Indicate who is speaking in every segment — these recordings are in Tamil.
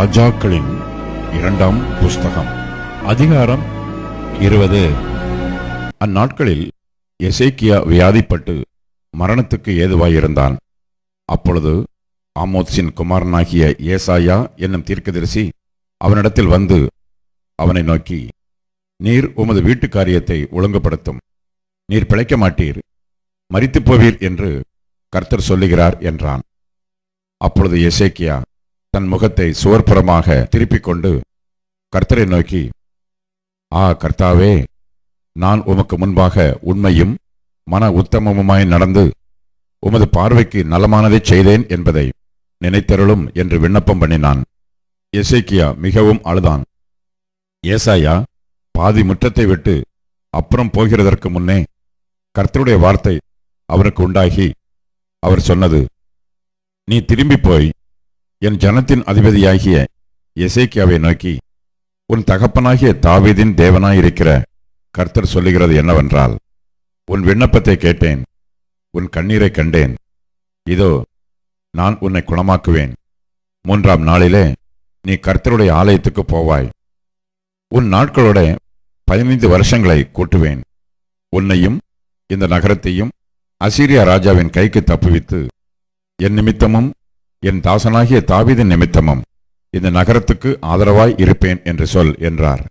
Speaker 1: ராஜாக்களின் இரண்டாம் புஸ்தகம் அதிகாரம் இருபது. அந்நாட்களில் எசேக்கியா வியாதிப்பட்டு மரணத்துக்கு ஏதுவாயிருந்தான். அப்பொழுது ஆமோத்ஸின் குமாரனாகிய ஏசாயா என்னும் தீர்க்கதரிசி அவனிடத்தில் வந்து அவனை நோக்கி நீர் உமது வீட்டு காரியத்தை ஒழுங்குபடுத்தும். நீர் பிழைக்க மாட்டீர். மறித்து போவீர் என்று கர்த்தர் சொல்லுகிறார் என்றான். அப்பொழுது எசேக்கியா தன் முகத்தை சுவர்புறமாக திருப்பிக் கொண்டு கர்த்தரை நோக்கி ஆ கர்த்தாவே நான் உமக்கு முன்பாக உண்மையும் மன உத்தமமுமாய் நடந்து உமது பார்வைக்கு நலமானதைச் செய்தேன் என்பதை நினைத்தருளும் என்று விண்ணப்பம் பண்ணினான். எசேக்கியா மிகவும் அழுதான். ஏசாயா பாதி முற்றத்தை விட்டு அப்புறம் போகிறதற்கு முன்னே கர்த்தருடைய வார்த்தை அவருக்கு உண்டாகி அவர் சொன்னது நீ திரும்பி போய் என் ஜனத்தின் அதிபதியாகிய எசேக்கியாவை நோக்கி உன் தகப்பனாகிய தாவீதின் தேவனாயிருக்கிற கர்த்தர் சொல்லுகிறது என்னவென்றால் உன் விண்ணப்பத்தை கேட்டேன் உன் கண்ணீரை கண்டேன். இதோ நான் உன்னை குணமாக்குவேன். மூன்றாம் நாளிலே நீ கர்த்தருடைய ஆலயத்துக்கு போவாய். உன் நாட்களோட பதினைந்து வருஷங்களை கூட்டுவேன். உன்னையும் இந்த நகரத்தையும் அசீரியா ராஜாவின் கைக்கு தப்புவித்து என் நிமித்தமும் என் தாசனாகிய தாவிதின் நிமித்தமும் இந்த நகரத்துக்கு ஆதரவாய் இருப்பேன் என்று சொல் என்றார்.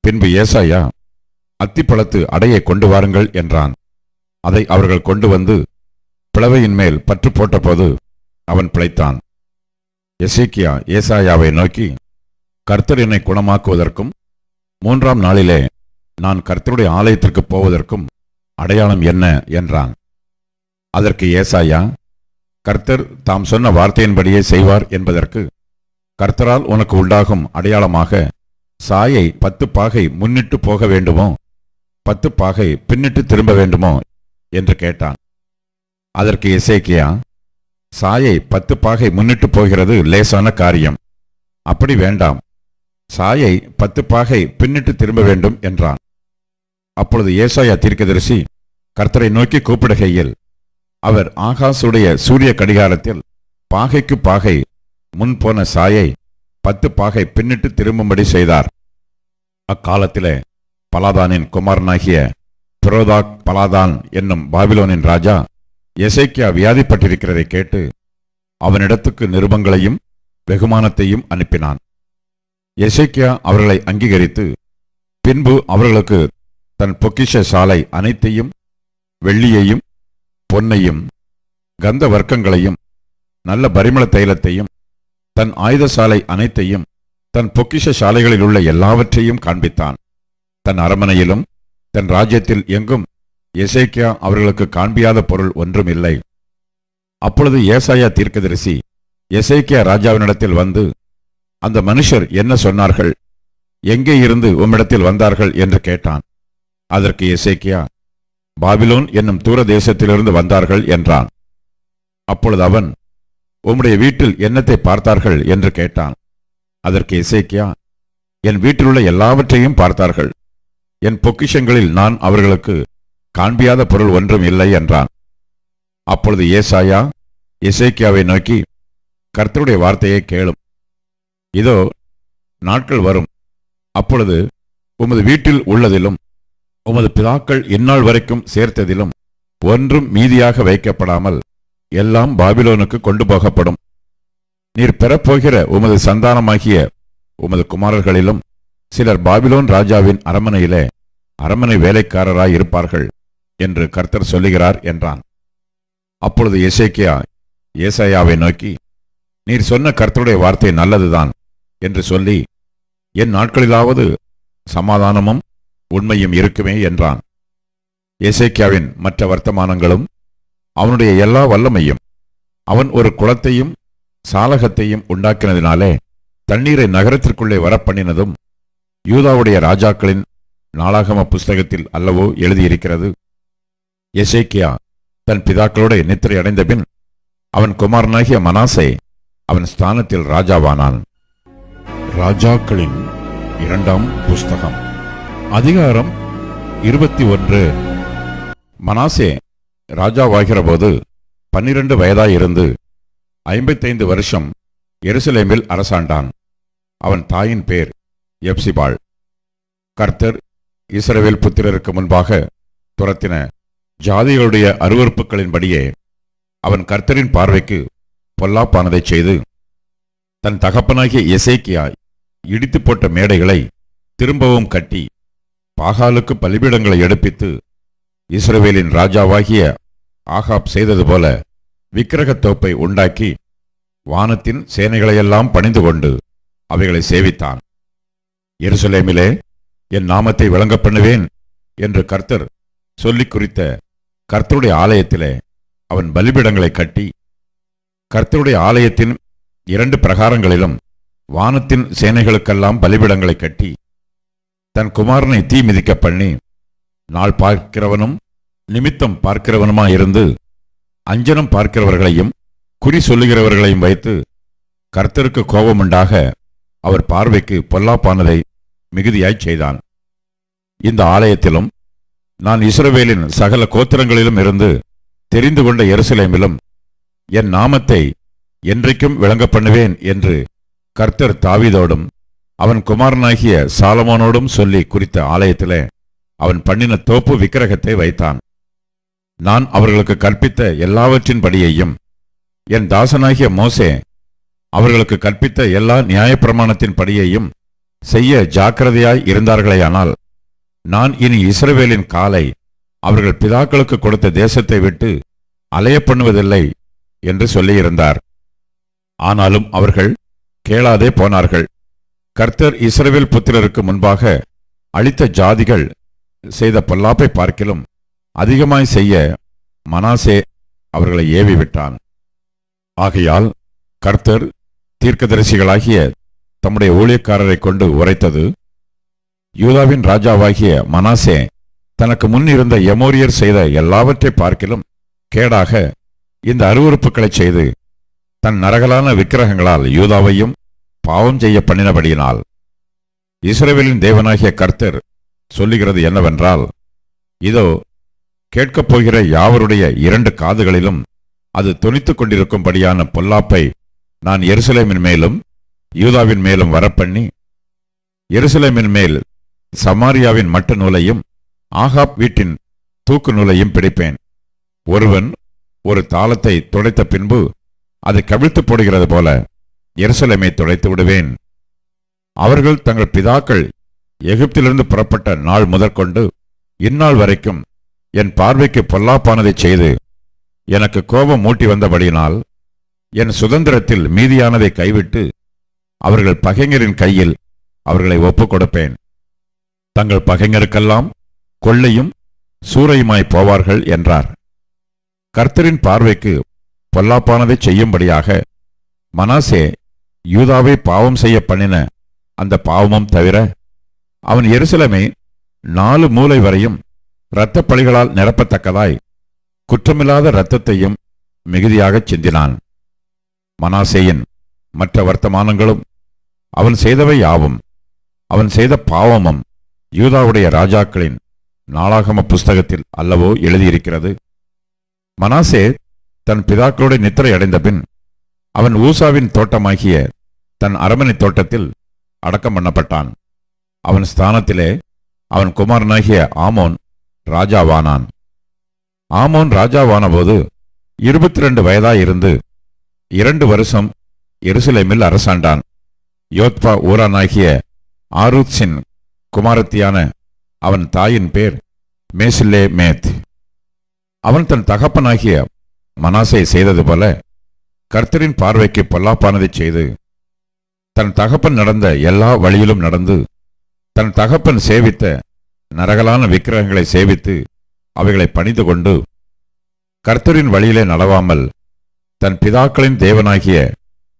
Speaker 1: பின்பு ஏசாயா அத்திப்பழத்து அடையை கொண்டு வாருங்கள் என்றான். அதை அவர்கள் கொண்டு வந்து பிளவையின் மேல் பற்று போட்டபோது அவன் பிழைத்தான். எசேக்கியா ஏசாயாவை நோக்கி கர்த்தர் என்னை குணமாக்குவதற்கும் மூன்றாம் நாளிலே நான் கர்த்தருடைய ஆலயத்திற்கு போவதற்கும் அடையாளம் என்ன? என்றான். அதற்கு ஏசாயா கர்த்தர் தாம் சொன்ன வார்த்தையின்படியே செய்வார் என்பதற்கு கர்த்தரால் உனக்கு உண்டாகும் அடையாளமாக சாயை பத்து பாகை முன்னிட்டு போக வேண்டுமோ? பத்து பாகை பின்னிட்டு திரும்ப வேண்டுமோ? என்று கேட்டான். அதற்கு இசைக்கியா சாயை பத்து பாகை முன்னிட்டு போகிறது லேசான காரியம். அப்படி வேண்டாம். சாயை பத்து பாகை பின்னிட்டு திரும்ப வேண்டும் என்றான். அப்பொழுது ஏசாயா தீர்க்கதரிசி கர்த்தரை நோக்கி கூப்பிடுகையில் அவர் ஆகாசுடைய சூரிய கடிகாரத்தில் பாகைக்கு பாகை முன் போன சாயை பத்து பாகை பின்னிட்டு திரும்பும்படி செய்தார். அக்காலத்திலே பலாதானின் குமாரனாகிய பிரோதாக் பலாதான் என்னும் பாபிலோனின் ராஜா எசைக்கியா வியாதிப்பட்டிருக்கிறதை கேட்டு அவனிடத்துக்கு நிருபங்களையும் வெகுமானத்தையும் அனுப்பினான். எசைக்கியா அவர்களை அங்கீகரித்து பின்பு அவர்களுக்கு தன் பொக்கிஷ சாலை அனைத்தையும் வெள்ளியையும் பொன்னையும் கந்த வர்க்கங்களையும் நல்ல பரிமள தைலத்தையும் தன் ஆயுத சாலை அனைத்தையும் தன் பொக்கிஷ சாலைகளில் உள்ள எல்லாவற்றையும் காண்பித்தான். தன் அரமனையிலும் தன் ராஜ்யத்தில் எங்கும் எசேக்கியா அவர்களுக்கு காண்பியாத பொருள் ஒன்றும் இல்லை அப்பொழுது ஏசாயா தீர்க்கதரிசி எசேக்கியா ராஜாவினிடத்தில் வந்து அந்த மனுஷர் என்ன சொன்னார்கள்? எங்கே இருந்து உம்மிடத்தில் வந்தார்கள்? என்று கேட்டான். அதற்கு எசேக்கியா பாபிலோன் என்னும் தூர தேசத்திலிருந்து வந்தார்கள் என்றான். அப்பொழுது அவன் உம்முடைய வீட்டில் என்னத்தை பார்த்தார்கள்? என்று கேட்டான். அதற்கு இசைக்கியா என் வீட்டிலுள்ள எல்லாவற்றையும் பார்த்தார்கள். என் பொக்கிஷங்களில் நான் அவர்களுக்கு காண்பியாத பொருள் ஒன்றும் இல்லை என்றான். அப்பொழுது ஏசாயா இசைக்கியாவை நோக்கி கர்த்தருடைய வார்த்தையை கேளும். இதோ நாட்கள் வரும். அப்பொழுது உமது வீட்டில் உள்ளதிலும் உமது பிதாக்கள் இந்நாள் வரைக்கும் சேர்த்ததிலும் ஒன்றும் மீதியாக வைக்கப்படாமல் எல்லாம் பாபிலோனுக்கு கொண்டு போகப்படும். நீர் பெறப்போகிற உமது சந்தானமாகிய உமது குமாரர்களிலும் சிலர் பாபிலோன் ராஜாவின் அரமனையிலே அரமனை வேலைக்காரராய் இருப்பார்கள் என்று கர்த்தர் சொல்லுகிறார் என்றான். அப்பொழுது எசேக்கியா ஏசாயாவை நோக்கி நீர் சொன்ன கர்த்தருடைய வார்த்தை நல்லதுதான் என்று சொல்லி என் நாட்களிலாவது சமாதானமும் உண்மையும் இருக்குமே என்றான். எசேக்கியாவின் மற்ற வர்த்தமானங்களும் அவனுடைய எல்லா வல்லமையும் அவன் ஒரு குளத்தையும் சாலகத்தையும் உண்டாக்கினதினாலே தண்ணீரை நகரத்திற்குள்ளே வரப்பண்ணினதும் யூதாவுடைய ராஜாக்களின் நாளாகம புஸ்தகத்தில் அல்லவோ எழுதியிருக்கிறது. எசேக்கியா தன் பிதாக்களோட நித்திரை அடைந்த பின் அவன் குமாரனாகிய மனாசே அவன் ஸ்தானத்தில் ராஜாவானான். ராஜாக்களின் இரண்டாம் புஸ்தகம். அதிகாரம் இருபத்தி ஒன்று. மனாசே ராஜாவாகிறபோது பன்னிரண்டு வயதாயிருந்து ஐம்பத்தைந்து வருஷம் எருசலேமில் அரசாண்டான். அவன் தாயின் பேர் எப்சிபாள். கர்த்தர் இஸ்ரவேல் புத்திரருக்கு முன்பாக துரத்தின ஜாதிகளுடைய அருவறுப்புகளின்படியே அவன் கர்த்தரின் பார்வைக்கு பொல்லாப்பானதைச் செய்து தன் தகப்பனாகிய எசேக்கியா இடித்து போட்ட மேடைகளை திரும்பவும் கட்டி பாகாலுக்கு பலிபீடங்களை எடுப்பித்து இஸ்ரவேலின் ராஜாவாகிய ஆகாப் செய்தது போல விக்கிரகத் தோப்பை உண்டாக்கி வானத்தின் சேனைகளையெல்லாம் பணிந்து கொண்டு அவைகளை சேவித்தான். எருசலேமிலே என் நாமத்தை விளங்கப்பண்ணுவேன் என்று கர்த்தர் சொல்லிக் குறித்த கர்த்தருடைய ஆலயத்திலே அவன் பலிபீடங்களை கட்டி கர்த்தருடைய ஆலயத்தின் இரண்டு பிரகாரங்களிலும் வானத்தின் சேனைகளுக்கெல்லாம் பலிபீடங்களை கட்டி தன் குமாரனை தீ மிதிக்க பண்ணி நாள் பார்க்கிறவனும் நிமித்தம் பார்க்கிறவனுமாயிருந்து அஞ்சனம் பார்க்கிறவர்களையும் குறி சொல்லுகிறவர்களையும் வைத்து கர்த்தருக்கு கோபமுண்டாக அவர் பார்வைக்கு பொல்லாப்பானதை மிகுதியாய்ச் செய்தான். இந்த ஆலயத்திலும் நான் இஸ்ரவேலின் சகல கோத்திரங்களிலும் இருந்து தெரிந்து கொண்ட எருசலேமிலும் என் நாமத்தை என்றைக்கும் விளங்க பண்ணுவேன் என்று கர்த்தர் தாவீதோடும் அவன் குமாரனாகிய சாலமோனோடும் சொல்லி குறித்த ஆலயத்திலே அவன் பண்ணின தோப்பு விக்கிரகத்தை வைத்தான். நான் அவர்களுக்கு கற்பித்த எல்லாவற்றின்படியையும் என் தாசனாகிய மோசே அவர்களுக்கு கற்பித்த எல்லா நியாயப்பிரமாணத்தின் படியையும் செய்ய ஜாக்கிரதையாய் இருந்தார்களேயானால் நான் இனி இஸ்ரவேலின் காலை அவர்கள் பிதாக்களுக்கு கொடுத்த தேசத்தை விட்டு அலைய பண்ணுவதில்லை என்று சொல்லியிருந்தார். ஆனாலும் அவர்கள் கேளாதே போனார்கள். கர்த்தர் இஸ்ரவேல் புத்திரருக்கு முன்பாக அளித்த ஜாதிகள் செய்த பொல்லாப்பை பார்க்கிலும் அதிகமாய் செய்ய மனாசே அவர்களை ஏவி விட்டான் ஆகையால் கர்த்தர் தீர்க்கதரிசிகளாகிய தம்முடைய ஊழியக்காரரை கொண்டு உரைத்தது யூதாவின் ராஜாவாகிய மனாசே தனக்கு முன் இருந்த எமோரியர் செய்த எல்லாவற்றை பார்க்கிலும் கேடாக இந்த அருவறுப்புகளை செய்து தன் நரகலான விக்கிரகங்களால் யூதாவையும் பாவம் செய்ய பண்ணினபடியினால் இஸ்ரேவேலின் தேவனாகிய கர்த்தர் சொல்லுகிறது என்னவென்றால் இதோ கேட்கப் போகிற யாவருடைய இரண்டு காதுகளிலும் அது தொனித்துக் கொண்டிருக்கும்படியான பொல்லாப்பை நான் எருசலேமின் மேலும் யூதாவின் மேலும் வரப்பண்ணி எருசலேமின் மேல் சமாரியாவின் மட்ட நூலையும் ஆகாப் வீட்டின் தூக்கு நூலையும் பிடிப்பேன். ஒருவன் ஒரு தாளத்தை துடைத்த பின்பு அதை கவிழ்த்து போடுகிறது போல எருசலமை தொலைத்து விடுவேன். அவர்கள் தங்கள் பிதாக்கள் எகிப்திலிருந்து புறப்பட்ட நாள் முதற்கொண்டு இந்நாள் வரைக்கும் என் பார்வைக்கு பொல்லாப்பானதைச் செய்து எனக்கு கோபம் மூட்டி வந்தபடியினால் என் சுதந்திரத்தில் மீதியானதை கைவிட்டு அவர்கள் பகைஞரின் கையில் அவர்களை ஒப்புக் கொடுப்பேன் தங்கள் பகைஞருக்கெல்லாம் கொள்ளையும் சூறையுமாய் போவார்கள் என்றார். கர்த்தரின் பார்வைக்கு பொல்லாப்பானதை செய்யும்படியாக மனாசே யூதாவை பாவம் செய்ய பண்ணின அந்த பாவமும் தவிர அவன் எருசலமே நாலு மூலை வரையும் இரத்தப் பழிகளால் நிரப்பத்தக்கதாய் குற்றமில்லாத இரத்தத்தையும் மிகுதியாகச் சிந்தினான். மனாசேயின் மற்ற வர்த்தமானங்களும் அவன் செய்தவை யாவும். அவன் செய்த பாவமும் யூதாவுடைய ராஜாக்களின் நாளாகம புஸ்தகத்தில் அல்லவோ எழுதியிருக்கிறது. மனாசே தன் பிதாக்களோடு நித்திரை அடைந்த பின் அவன் ஊசாவின் தோட்டமாகிய தன் அரமனை தோட்டத்தில் அடக்கம் பண்ணப்பட்டான். அவன் ஸ்தானத்திலே அவன் குமாரனாகிய ஆமோன் ராஜாவானான். ஆமோன் ராஜாவானபோது இருபத்தி ரெண்டு வயதாயிருந்து இரண்டு வருஷம் எருசலேமில் அரசாண்டான். யோத்பா ஊரானாகிய ஆரூத்ஸின் குமாரத்தியான அவன் தாயின் பேர் மேசில்லே மேத் அவன் தன் தகப்பனாகிய மனாசை செய்தது போல கர்த்தரின் பார்வைக்கு பொல்லாப்பானதை செய்து தன் தகப்பன் நடந்த எல்லா வழியிலும் நடந்து தன் தகப்பன் சேவித்த நரகலான விக்கிரகங்களை சேவித்து அவைகளை பணிந்து கொண்டு கர்த்தரின் வழியிலே நடவாமல் தன் பிதாக்களின் தேவனாகிய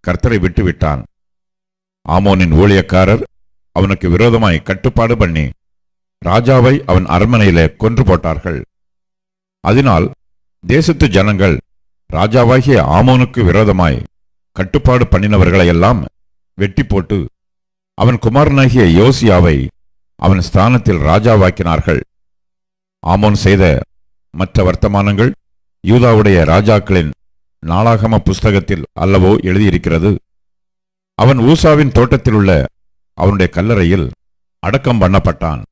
Speaker 1: கர்த்தரை விட்டுவிட்டான். ஆமோனின் ஊழியக்காரர் அவனுக்கு விரோதமாய் கட்டுப்பாடு பண்ணி ராஜாவை அவன் அரண்மனையிலே கொன்று போட்டார்கள். அதனால் தேசத்து ஜனங்கள் ராஜாவாகிய ஆமோனுக்கு விரோதமாய் கட்டுப்பாடு பண்ணினவர்களையெல்லாம் வெட்டி போட்டு அவன் குமாரனாகிய யோசியாவை அவன் ஸ்தானத்தில் ராஜாவாக்கினார்கள். ஆமோன் செய்த மற்ற வர்த்தமானங்கள் யூதாவுடைய ராஜாக்களின் நாளாகம புஸ்தகத்தில் அல்லவோ எழுதியிருக்கிறது. அவன் ஊசாவின் தோட்டத்தில் உள்ள அவனுடைய கல்லறையில் அடக்கம் பண்ணப்பட்டான்.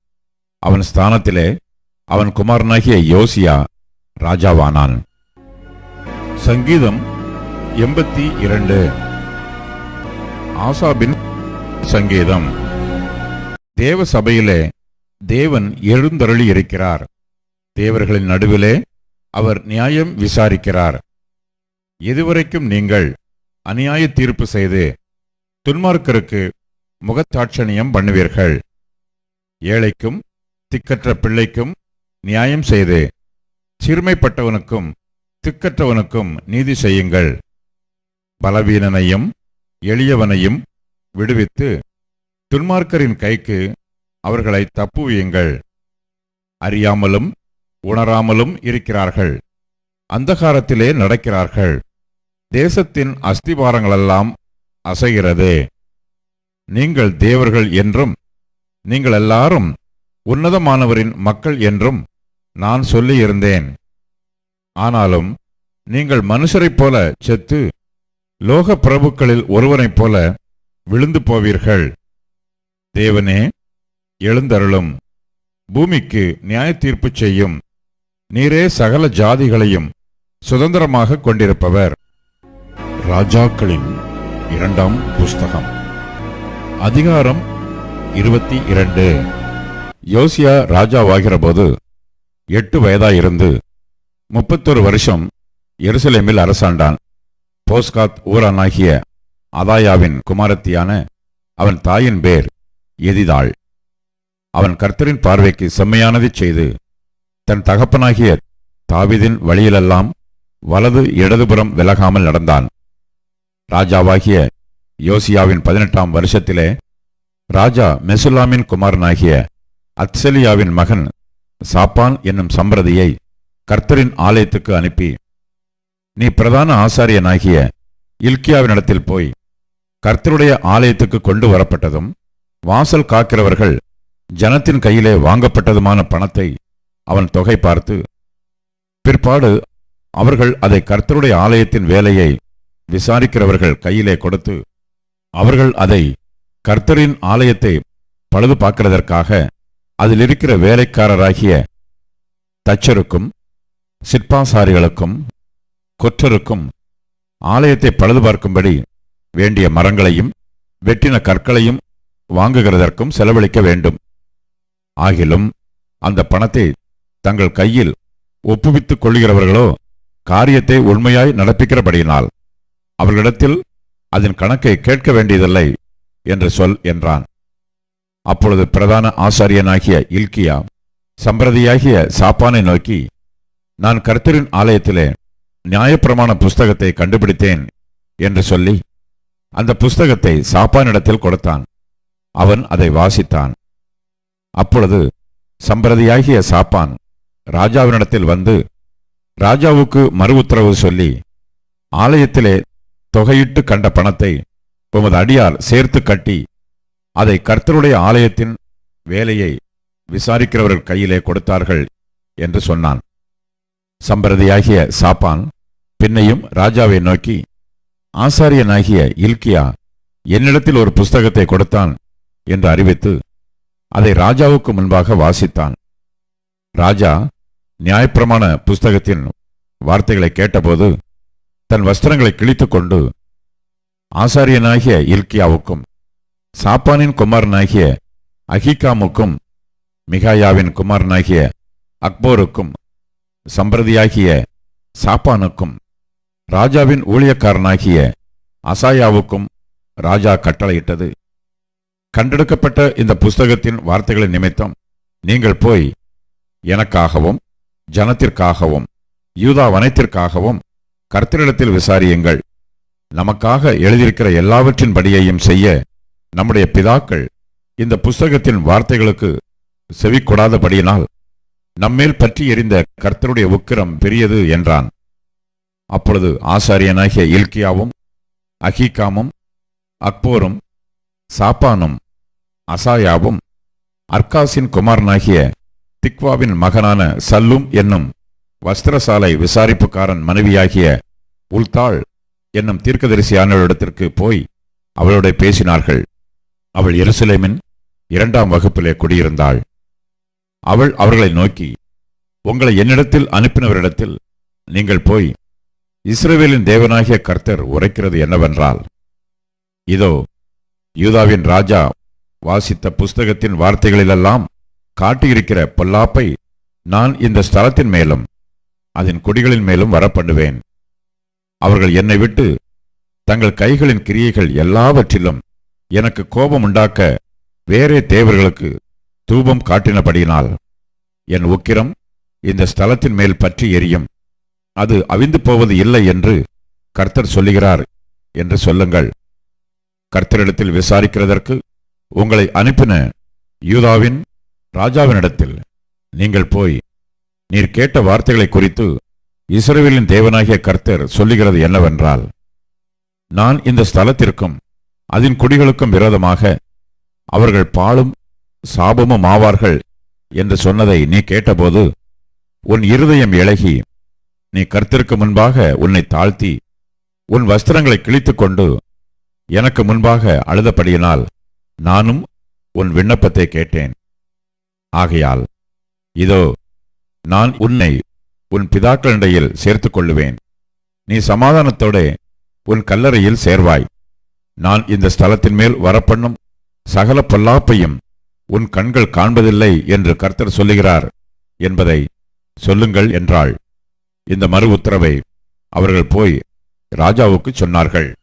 Speaker 1: அவன் ஸ்தானத்திலே அவன் குமாரனாகிய யோசியா ராஜாவானான். சங்கீதம் எண்பத்தி இரண்டு. ஆசாபின் சங்கீதம். தேவ சபையிலே தேவன் எழுந்தருளி இருக்கிறார் தேவர்களின் நடுவிலே அவர் நியாயம் விசாரிக்கிறார். எதுவரைக்கும் நீங்கள் அநியாய தீர்ப்பு செய்து துன்மார்க்கருக்கு முகத்தாட்சணியம் பண்ணுவீர்கள். ஏழைக்கும் திக்கற்ற பிள்ளைக்கும் நியாயம் செய்து சிறுமைப்பட்டவனுக்கும் திக்கற்றவனுக்கும் நீதி செய்யுங்கள். பலவீனனையும் எளியவனையும் விடுவித்து துன்மார்க்கரின் கைக்கு அவர்களை தப்புவியுங்கள். அறியாமலும் உணராமலும் இருக்கிறார்கள். அந்தகாரத்திலே நடக்கிறார்கள். தேசத்தின் அஸ்திபாரங்களெல்லாம் அசைகிறது. நீங்கள் தேவர்கள் என்றும் நீங்கள் எல்லாரும் உன்னதமானவரின் மக்கள் என்றும் நான் சொல்லியிருந்தேன். ஆனாலும் நீங்கள் மனுஷரைப் போல செத்து லோக பிரபுக்களில் ஒருவனைப் போல விழுந்து போவீர்கள். தேவனே எழுந்தருளும். பூமிக்கு நியாய தீர்ப்பு செய்யும். நீரே சகல ஜாதிகளையும் சுதந்திரமாக கொண்டிருப்பவர். ராஜாக்களின் இரண்டாம் புஸ்தகம். அதிகாரம் இருபத்தி இரண்டு. யோசியா ராஜாவாகிறபோது எட்டு வயதாயிருந்து முப்பத்தொரு வருஷம் எருசலேமில் அரசாண்டான். போஸ்காத் ஊரானாகிய அதாயாவின் குமாரத்தியான அவன் தாயின் பேர் எதிதாள். அவன் கர்த்தரின் பார்வைக்கு செம்மையானதை செய்து தன் தகப்பனாகிய தாவிதின் வழியிலெல்லாம் வலது இடதுபுறம் விலகாமல் நடந்தான். ராஜாவாகிய யோசியாவின் பதினெட்டாம் வருஷத்திலே ராஜா மெசுல்லாமின் குமாரனாகிய அத்சலியாவின் மகன் சாப்பான் என்னும் சம்பிரதியை கர்த்தரின் ஆலயத்துக்கு அனுப்பி நீ பிரதான ஆசாரியனாகிய இல்கியாவினிடத்தில் போய் கர்த்தருடைய ஆலயத்துக்கு கொண்டு வரப்பட்டதும் வாசல் காக்கிறவர்கள் ஜனத்தின் கையிலே வாங்கப்பட்டதுமான பணத்தை அவன் தொகை பார்த்து பிற்பாடு அவர்கள் அதை கர்த்தருடைய ஆலயத்தின் வேலையை விசாரிக்கிறவர்கள் கையிலே கொடுத்து அவர்கள் அதை கர்த்தரின் ஆலயத்தை பழுது பார்க்கிறதற்காக அதில் இருக்கிற வேலைக்காரராகிய தச்சருக்கும் சிற்பாசாரிகளுக்கும் கொற்றருக்கும். ஆலயத்தை பழுது பார்க்கும்படி வேண்டிய மரங்களையும் வெட்டின கற்களையும் வாங்குகிறதற்கும் செலவழிக்க வேண்டும். ஆகிலும் அந்த பணத்தை தங்கள் கையில் ஒப்புவித்துக் கொள்கிறவர்களோ காரியத்தை உண்மையாய் நடப்பிக்கிறபடியினால் அவர்களிடத்தில் அதன் கணக்கை கேட்க வேண்டியதில்லை என்று சொல் என்றான். அப்பொழுது பிரதான ஆசாரியனாகிய இல்கியா சம்பிரதியாகிய சாப்பானை நோக்கி நான் கர்த்தரின் ஆலயத்திலே நியாயப்பிரமாண புஸ்தகத்தை கண்டுபிடித்தேன் என்று சொல்லி அந்த புஸ்தகத்தை சாப்பானிடத்தில் கொடுத்தான். அவன் அதை வாசித்தான். அப்பொழுது சம்பிரதியாகிய சாப்பான் ராஜாவினிடத்தில் வந்து ராஜாவுக்கு மறு உத்தரவு சொல்லி ஆலயத்திலே தொகையிட்டு கண்ட பணத்தை உமது அடியார் சேர்த்து கட்டி அதை கர்த்தருடைய ஆலயத்தின் வேலையை விசாரிக்கிறவர்கள் கையிலே கொடுத்தார்கள் என்று சொன்னான். சம்பிரதியாகிய சாப்பான் பின்னையும் ராஜாவை நோக்கி ஆசாரியனாகிய இல்கியா என்னிடத்தில் ஒரு புஸ்தகத்தை கொடுத்தான் என்று அறிவித்து அதை ராஜாவுக்கு முன்பாக வாசித்தான். ராஜா நியாயப்பிரமாண புஸ்தகத்தின் வார்த்தைகளை கேட்டபோது தன் வஸ்திரங்களை கிழித்துக் கொண்டு ஆசாரியனாகிய இல்கியாவுக்கும் சாப்பானின் குமாரனாகிய அகிகாமுக்கும் மிகாயாவின் குமாரனாகிய அக்போருக்கும் சம்பிரதியாகிய சாப்பானுக்கும் ராஜாவின் ஊழியக்காரனாகிய அசாயாவுக்கும் ராஜா கட்டளையிட்டது. கண்டெடுக்கப்பட்ட இந்த புஸ்தகத்தின் வார்த்தைகளின் நிமித்தம் நீங்கள் போய் எனக்காகவும் ஜனத்திற்காகவும் யூதா வனத்திற்காகவும் கர்த்தரிடத்தில் விசாரியுங்கள். நமக்காக எழுதியிருக்கிற எல்லாவற்றின் படியையும் செய்ய நம்முடைய பிதாக்கள் இந்த புஸ்தகத்தின் வார்த்தைகளுக்கு செவிக்கொடாதபடியினால் நம்மேல் பற்றி எறிந்த கர்த்தருடைய உக்கிரம் பெரியது என்றான். அப்பொழுது ஆசாரியனாகிய இல்கியாவும் அகீகாமும் அக்போரும் சாப்பானும் அசாயாவும் அர்காசின் குமாரனாகிய திக்வாவின் மகனான சல்லும் என்னும் வஸ்திரசாலை விசாரிப்புக்காரன் மனைவியாகிய உல்தாள் என்னும் தீர்க்கதரிசியானவரிடத்திற்கு போய் அவளோட பேசினார்கள். அவள் எருசலேமின் இரண்டாம் வகுப்பிலே குடியிருந்தாள். அவள் அவர்களை நோக்கி உங்களை என்னிடத்தில் அனுப்பினவரிடத்தில் நீங்கள் போய் இஸ்ரேவேலின் தேவனாகிய கர்த்தர் உரைக்கிறது என்னவென்றால் இதோ யூதாவின் ராஜா வாசித்த புஸ்தகத்தின் வார்த்தைகளிலெல்லாம் காட்டியிருக்கிற பொல்லாப்பை நான் இந்த ஸ்தலத்தின் மேலும் அதன் கொடிகளின் மேலும் வரப்பண்ணுவேன். அவர்கள் என்னை விட்டு தங்கள் கைகளின் கிரியைகள் எல்லாவற்றிலும் எனக்கு கோபம் உண்டாக்க வேறே தேவர்களுக்கு தூபம் காட்டினபடியினால் என் உக்கிரம் இந்த ஸ்தலத்தின் மேல் பற்றி எரியும். அது அவிந்து போவது இல்லை என்று கர்த்தர் சொல்லுகிறார் என்று சொல்லுங்கள். கர்த்தரிடத்தில் விசாரிக்கிறதற்கு உங்களை அனுப்பின யூதாவின் ராஜாவினிடத்தில் நீங்கள் போய் நீர் கேட்ட வார்த்தைகளை குறித்து இஸ்ரேவிலின் தேவனாகிய கர்த்தர் சொல்லுகிறது என்னவென்றால் நான் இந்த ஸ்தலத்திற்கும் அதன் குடிகளுக்கும் விரோதமாக அவர்கள் பாலும் சாபமும் ஆவார்கள் என்று சொன்னதை நீ கேட்டபோது உன் இருதயம் இழகி நீ கர்த்தருக்கு முன்பாக உன்னை தாழ்த்தி உன் வஸ்திரங்களை கிழித்துக்கொண்டு எனக்கு முன்பாக அழுதபடியினால் நானும் உன் விண்ணப்பத்தை கேட்டேன். ஆகையால் இதோ நான் உன்னை உன் பிதாக்களிடையில் சேர்த்துக் கொள்ளுவேன் நீ சமாதானத்தோட உன் கல்லறையில் சேர்வாய். நான் இந்த ஸ்தலத்தின் மேல் வரப்பண்ணும் சகல பொல்லாப்பையும் உன் கண்கள் காண்பதில்லை என்று கர்த்தர் சொல்லுகிறார் என்பதை சொல்லுங்கள் என்றாள். இந்த மறு உத்தரவை அவர்கள் போய் ராஜாவுக்கு சொன்னார்கள்.